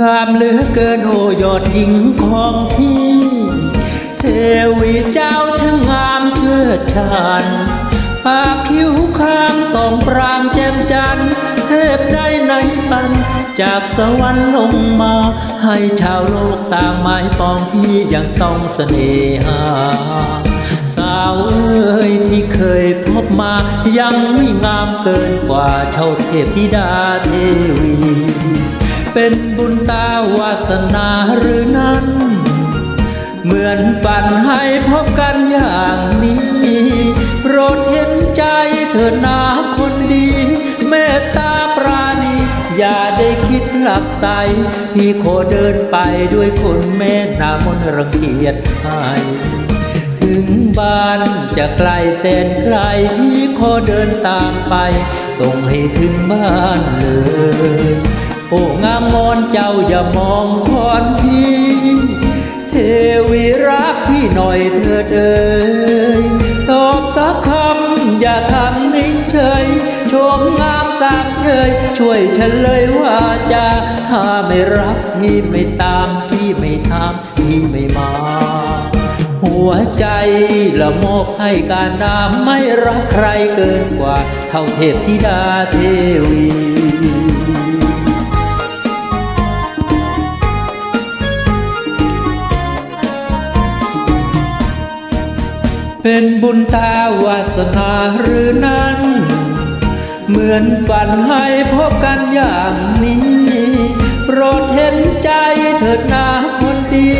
งามเหลือเกินโอยอดหญิงของพี่ เทวีเจ้าช่างงามเชิดชานปากคิ้วข้างสองปรางแจ่มจันทร์เทพได้ในปัน จากสวรรค์ลงมา ให้ชาวโลกต่างหมายปองพี่ยังต้องเสน่หา สาวเอ้ยที่เคยพบมา ยังไม่งามเกินกว่าเท่าเทพธิดาเทวี เป็นบุญตาวาสนาหรือนั้น เหมือนฝันให้พบกันอย่างนี้ โปรดเห็นใจเถิดนาคนดี เมตตาปราณี อย่าได้คิดหลับใสพี่ขอเดินไปด้วยคนแม่นามนรังเกียจให้ถึงบ้านจะไกลแสนไกลพี่ขอเดินตามไป ส่งให้ถึงบ้านเลย โอ้งามงอนเจ้าอย่ามองคอนพี่เทวีรักพี่หน่อยเถิดเอ่ยตอบสักคำอย่าทำนิ่งเฉยชมงามสามเชยช่วยฉันเลยว่าจะถ้าไม่รักพี่ไม่ตามพี่ไม่ทำพี่ไม่มาหัวใจละมอบให้การนามไม่รักใครเกินกว่า เท่าเทพธิดาเทวี เป็นบุญตาวาสนาหรือนั้น เหมือนฝันให้พบกันอย่างนี้โปรดเห็นใจเถิดนาคนดี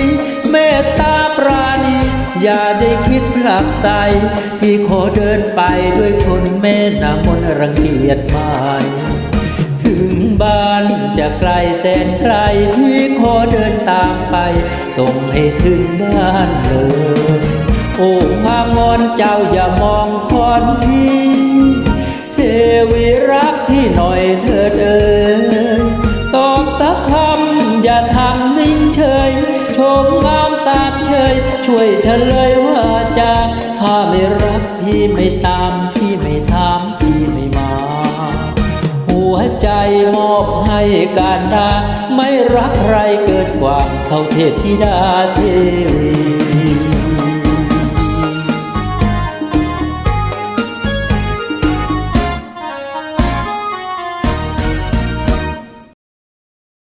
เมตตาปราณี อย่าได้คิดผลักใสพี่ขอเดินไปด้วยคนแม่นามนรังเกียจไม่ถึงบ้านจะไกลแสนไกล พี่ขอเดินตามไป ส่งให้ถึงบ้านเลย โอ้งามงอนเจ้าอย่ามองคอนพี่เทวีรักพี่หน่อยเถิดเอ่ยตอบสักคำอย่าทำนิ่งเฉยชมงามสามเชยช่วยเฉลยว่าจะถ้าไม่รักพี่ไม่ตามพี่ไม่ถามพี่ไม่มา หัวใจมอบให้การดาไม่รักใครเกินกว่าเท่าเทพธิดาเทว